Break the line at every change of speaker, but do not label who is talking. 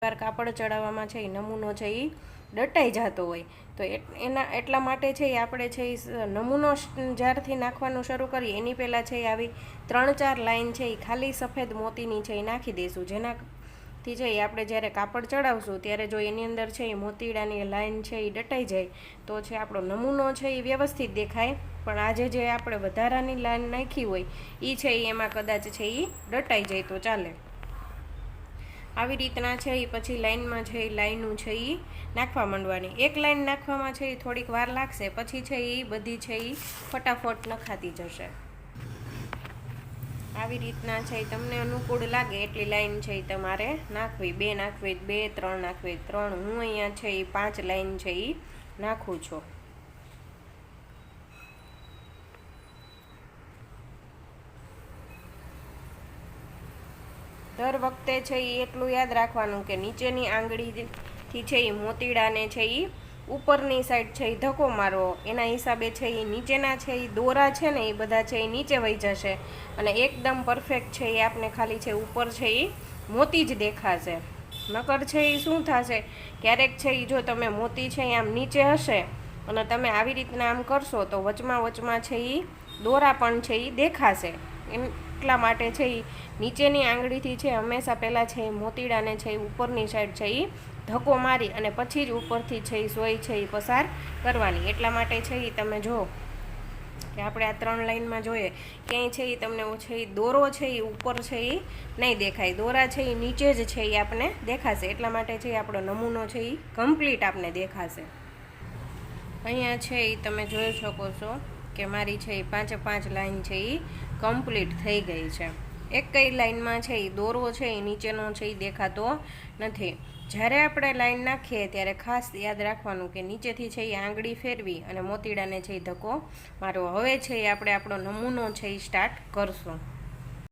વાર કાપડ ચડાવવામાં છે એ નમૂનો છે એ દટાઈ જતો હોય તો એના એટલા માટે છે એ આપણે છે એ નમૂનો જ્યારથી નાખવાનું શરૂ કરીએ એની પહેલાં છે એ આવી ત્રણ ચાર લાઈન છે એ ખાલી સફેદ મોતીની છે એ નાખી દઈશું જેનાથી છે એ આપણે જ્યારે કાપડ ચડાવશું ત્યારે જો એની અંદર છે એ મોતીડાની લાઈન છે એ દટાઈ જાય તો છે આપણો નમૂનો છે એ વ્યવસ્થિત દેખાય પણ આજે જે આપણે વધારાની લાઈન નાખી હોય એ છે એ એમાં કદાચ છે એ દટાઈ જાય તો ચાલે આવી રીતના છે એ પછી લાઇનમાં છે એ લાઈનું છે એ નાખવા માંડવાની એક લાઈન નાખવામાં છે એ થોડીક વાર લાગશે પછી છે એ બધી છે એ ફટાફટ નખાતી જશે આવી રીતના છે તમને અનુકૂળ લાગે એટલી લાઇન છે એ તમારે નાખવી બે નાખવી બે ત્રણ નાખવી ત્રણ હું અહીંયા છે એ પાંચ લાઈન છે એ નાખું છું દર વખતે છે એ એટલું યાદ રાખવાનું કે નીચેની આંગળીથી છે એ મોતીડાને છે એ ઉપરની સાઈડ છે એ ધક્કો મારવો એના હિસાબે છે એ નીચેના છે એ દોરા છે ને એ બધા છે એ નીચે વહી જશે અને એકદમ પરફેક્ટ છે એ આપને ખાલી છે ઉપર છે એ મોતી જ દેખાશે નકર છે એ શું થશે ક્યારેક છે એ જો તમે મોતી છે એ આમ નીચે હશે અને તમે આવી રીતના આમ કરશો તો વચમાં વચમાં છે એ દોરા પણ છે એ દેખાશે એમ એટલા માટે છે એ નીચેની આંગળીથી છે હંમેશા પહેલાં છે એ મોતીડાને છે એ ઉપરની સાઈડ છે એ ધક્કો મારી અને પછી જ ઉપરથી છે એ સોય છે એ પસાર કરવાની એટલા માટે છે એ તમે જો કે આપણે આ ત્રણ લાઈનમાં જોઈએ ક્યાંય છે એ તમને છે એ દોરો છે એ ઉપર છે એ નહીં દેખાય દોરા છે એ નીચે જ છે એ આપણે દેખાશે એટલા માટે છે એ આપણો નમૂનો છે એ કમ્પ્લીટ આપને દેખાશે અહીંયા છે એ તમે જોઈ શકો છો કે મારી છે એ પાંચે પાંચ લાઈન છે એ કમ્પ્લીટ થઈ ગઈ છે. એક કઈ લાઈનમાં છે એ દોરો છે એ નીચેનો છે એ દેખાતો નથી. જ્યારે આપણે લાઈન નાખીએ ત્યારે ખાસ યાદ રાખવાનું કે નીચેથી છે એ આંગળી ફેરવી અને મોતીડાને છે એ ધક્કો મારવો. હવે છે એ આપણે આપણો નમૂનો છે એ સ્ટાર્ટ કરશું.